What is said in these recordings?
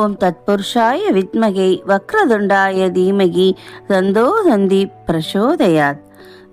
ஓம் தத்புருஷாய வித்மகை வக்ரதுண்டாய தீமகி தந்தோ தந்தி பிரசோதயாத்.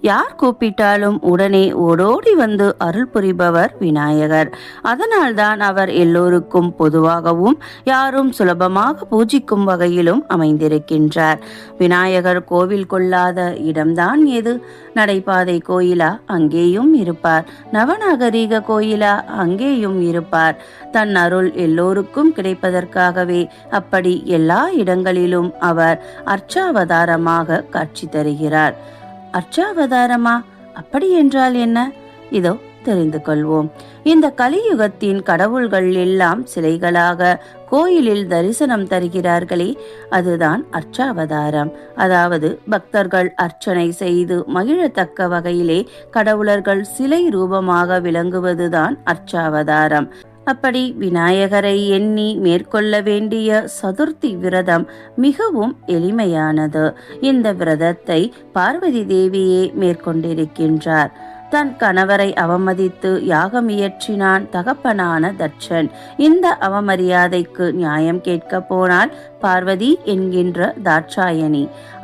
யார் கூப்பிட்டாலும் உடனே ஓடோடி வந்து அருள் புரிபவர் விநாயகர். அதனால்தான் அவர் எல்லோருக்கும் பொதுவாகவும் யாரும் சுலபமாக பூஜிக்கும் வகையிலும் அமைந்திருக்கின்றார். விநாயகர் கோவில் கொள்ளாத இடம்தான் எது? நடைபாதை கோயிலா? அங்கேயும் இருப்பார். நவநாகரீக கோயிலா? அங்கேயும் இருப்பார். தன் அருள் எல்லோருக்கும் கிடைப்பதற்காகவே அப்படி எல்லா இடங்களிலும் அவர் அர்ச்சாவதாரமாக காட்சி தருகிறார். அர்ச்சாவதாரமா? அப்படி என்றால் என்ன? இதோ தெரிந்து கொள்வோம். இந்த கலியுகத்தின் கடவுள்கள் எல்லாம் சிலைகளாக கோயிலில் தரிசனம் தருகிறார்களே அதுதான் அர்ச்சாவதாரம். அதாவது பக்தர்கள் அர்ச்சனை செய்து மகிழத்தக்க வகையிலே கடவுளர்கள் சிலை ரூபமாக விளங்குவதுதான் அர்ச்சாவதாரம். அப்படி விநாயகரை எண்ணி மேற்கொள்ள வேண்டிய சதுர்த்தி விரதம் மிகவும் எளிமையானது. இந்த விரதத்தை பார்வதி தேவியே மேற்கொண்டிருக்கின்றார். தன் கணவரை அவமதித்து யாகம் இயற்றினான் தகப்பனான தட்சன். இந்த அவமரியாதைக்கு நியாயம் கேட்க போனால் பார்வதி என்கின்ற தாட்சாயணி.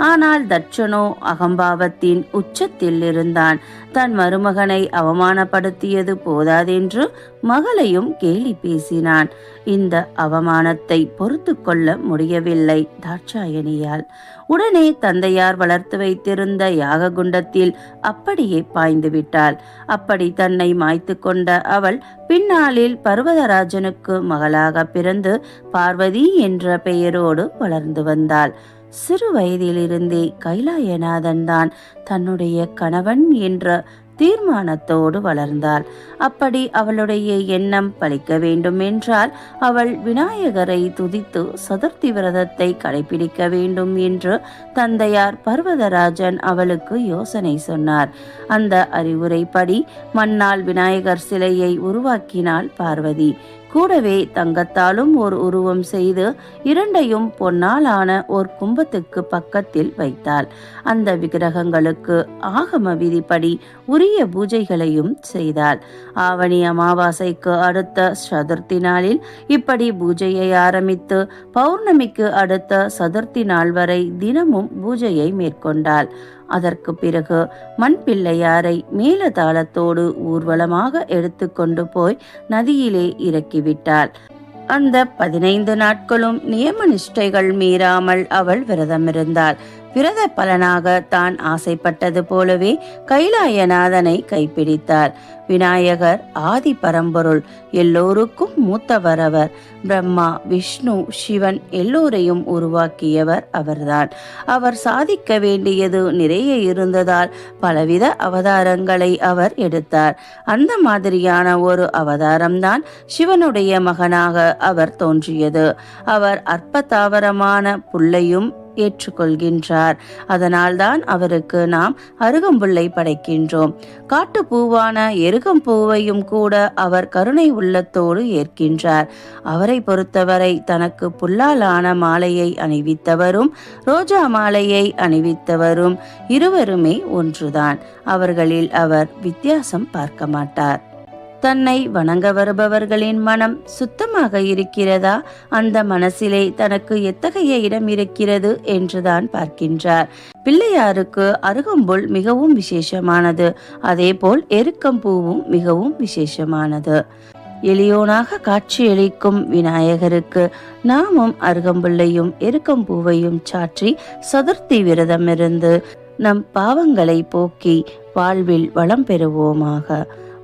ஆனால் தட்சனோ அகம்பாவத்தின் உச்சத்தில் இருந்தான் தன் மருமகனை அவமானப்படுத்தியது போதாதென்று மகளையும் கேலி பேசினான். இந்த அவமானத்தை பொறுத்து கொள்ள முடியவில்லை தாட்சாயணியால். உடனே தந்தையார் வளர்த்து வைத்திருந்த யாக குண்டத்தில் அப்படியே பாய்ந்து விட்டாள். அப்படி தன்னை மாய்த்து கொண்ட அவள் பின்னாளில் பர்வதராஜனுக்கு மகளாக பிறந்து பார்வதி என்ற பெயரோடு வளர்ந்து வந்தாள். சிறு வயதிலிருந்தே கைலாயநாதன் தான் தன்னுடைய கணவன் என்ற தீர்மானத்தோடு வளர்ந்தாள். அப்படி அவளுடைய எண்ணம் பலிக்க வேண்டும் என்றால் அவள் விநாயகரை துதித்து சதுர்த்தி விரதத்தை கடைபிடிக்க வேண்டும் என்று தந்தையார் பர்வதராஜன் அவளுக்கு யோசனை சொன்னார். அந்த அறிவுரைப்படி மண்ணால் விநாயகர் சிலையை உருவாக்கினாள் பார்வதி. கூடவே தங்கத்தாலும் ஒரு உருவம் செய்து இரண்டையும் பொன்னாலான ஒரு கும்பத்துக்கு பக்கத்தில் வைத்தாள். அந்த விக்கிரகங்களுக்கு ஆகம விதிப்படி உரிய பூஜைகளையும் செய்தாள். ஆவணி அமாவாசைக்கு அடுத்த சதுர்த்தி நாளில் இப்படி பூஜையை ஆரம்பித்து பௌர்ணமிக்கு அடுத்த சதுர்த்தி நாள் வரை தினமும் பூஜையை மேற்கொண்டாள். அதற்கு பிறகு மண் பிள்ளையாரை மேலதாளத்தோடு ஊர்வலமாக எடுத்துக்கொண்டு போய் நதியிலே இறக்கிவிட்டாள். அந்த பதினைந்து நாட்களும் நியம நிஷ்டைகள் மீறாமல் அவள் விரதமிருந்தாள். விரத பலனாக தான் ஆசைப்பட்டது போலவே கைலாயநாதனை கைப்பிடித்தார். விநாயகர் ஆதி பரம்பொருள் எல்லோருக்கும் மூத்தவரவர். பிரம்மா விஷ்ணு சிவன் எல்லோரையும் உருவாக்கியவர் அவர்தான். அவர் சாதிக்க வேண்டியது நிறைய இருந்ததால் பலவித அவதாரங்களை அவர் எடுத்தார். அந்த மாதிரியான ஒரு அவதாரம்தான் சிவனுடைய மகனாக அவர் தோன்றியது. அவர் அற்ப தாவரமான புல்லையும் ஏற்றுக்கொள்கின்றார். அதனால்தான் அவருக்கு நாம் அருகம்புல்லை படைக்கின்றோம். காட்டுப்பூவான எருகம்பூவையும் கூட அவர் கருணை உள்ளத்தோடு ஏற்கின்றார். அவரை பொறுத்தவரை தனக்கு புல்லாலான மாலையை அணிவித்தவரும் ரோஜா மாலையை அணிவித்தவரும் இருவருமே ஒன்றுதான். அவர்களில் அவர் வித்தியாசம் பார்க்க மாட்டார். தன்னை வணங்க வருபவர்களின் மனம் சுத்தமாக இருக்கிறதா? அந்த மனசிலே தனக்கு எத்தகைய இடம் இருக்கிறது என்றுதான் பார்க்கின்றார். பிள்ளையாருக்கு அருகம்புல் மிகவும் விசேஷமானது. அதேபோல் எருக்கம்பூவும் மிகவும் விசேஷமானது. எளியோனாக காட்சியளிக்கும் விநாயகருக்கு நாமும் அருகம்புல்லையும் எருக்கம்பூவையும் சாற்றி சதுர்த்தி விரதமிருந்து நம் பாவங்களை போக்கி வாழ்வில் வளம் பெறுவோமாக.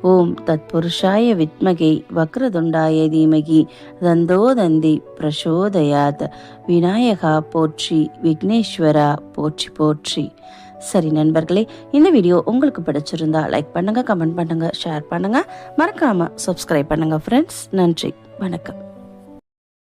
ஓம் தத்புருஷாய வித்மகை வக்ரதுண்டாய தீமகி தந்தோதந்தி பிரசோதயாத். விநாயகா போற்றி விக்னேஸ்வரா போற்றி போற்றி. சரி நண்பர்களே இந்த வீடியோ உங்களுக்கு பிடிச்சிருந்தா லைக் பண்ணுங்கள் கமெண்ட் பண்ணுங்கள் ஷேர் பண்ணுங்கள் மறக்காமல் சப்ஸ்கிரைப் பண்ணுங்கள் ஃப்ரெண்ட்ஸ் நன்றி வணக்கம்.